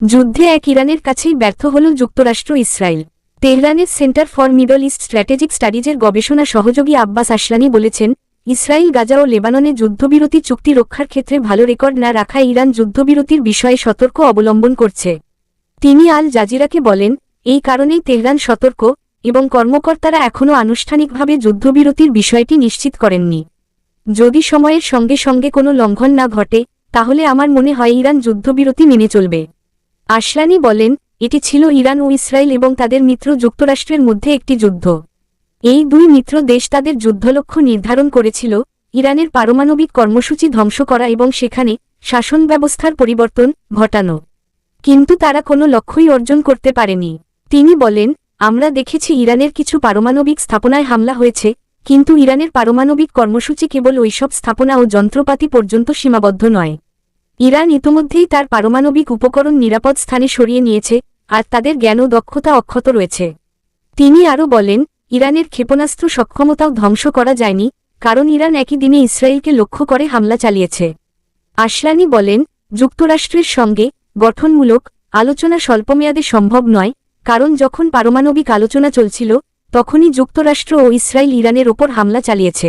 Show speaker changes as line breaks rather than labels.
যুদ্ধে এক ইরানের কাছেই ব্যর্থ হল যুক্তরাষ্ট্র ইসরায়েল। তেহরানের centre for Middle East strategic স্টাডিজের গবেষণা সহযোগী আব্বাস আশরানি বলেছেন, ইসরায়েল গাজা ও লেবাননে যুদ্ধবিরতি চুক্তি রক্ষার ক্ষেত্রে ভালো রেকর্ড না রাখা ইরান যুদ্ধবিরতির বিষয়ে সতর্ক অবলম্বন করছে। তিনি আল জাজিরাকে বলেন, এই কারণেই তেহরান সতর্ক এবং কর্মকর্তারা এখনও আনুষ্ঠানিকভাবে যুদ্ধবিরতির বিষয়টি নিশ্চিত করেননি। যদি সময়ের সঙ্গে সঙ্গে কোনো লঙ্ঘন না ঘটে, তাহলে আমার মনে হয় ইরান যুদ্ধবিরতি মেনে চলবে। আশরানি বলেন, এটি ছিল ইরান ও ইসরায়েল এবং তাদের মিত্র যুক্তরাষ্ট্রের মধ্যে একটি যুদ্ধ। এই দুই মিত্র দেশ তাদের যুদ্ধলক্ষ্য নির্ধারণ করেছিল, ইরানের পারমাণবিক কর্মসূচি ধ্বংস করা এবং সেখানে শাসন ব্যবস্থার পরিবর্তন ঘটানো। কিন্তু তারা কোনো লক্ষ্যই অর্জন করতে পারেনি। তিনি বলেন, আমরা দেখেছি ইরানের কিছু পারমাণবিক স্থাপনায় হামলা হয়েছে, কিন্তু ইরানের পারমাণবিক কর্মসূচি কেবল ওইসব স্থাপনা ও যন্ত্রপাতি পর্যন্ত সীমাবদ্ধ নয়। ইরান ইতোমধ্যেই তার পারমাণবিক উপকরণ নিরাপদ স্থানে সরিয়ে নিয়েছে, আর তাদের জ্ঞান ও দক্ষতা অক্ষত রয়েছে। তিনি আরও বলেন, ইরানের ক্ষেপণাস্ত্র সক্ষমতাও ধ্বংস করা যায়নি, কারণ ইরান একই দিনে ইসরায়েলকে লক্ষ্য করে হামলা চালিয়েছে। আশরানি বলেন, যুক্তরাষ্ট্রের সঙ্গে গঠনমূলক আলোচনা স্বল্পমেয়াদে সম্ভব নয়, কারণ যখন পারমাণবিক আলোচনা চলছিল, তখনই যুক্তরাষ্ট্র ও ইসরায়েল ইরানের ওপর হামলা চালিয়েছে।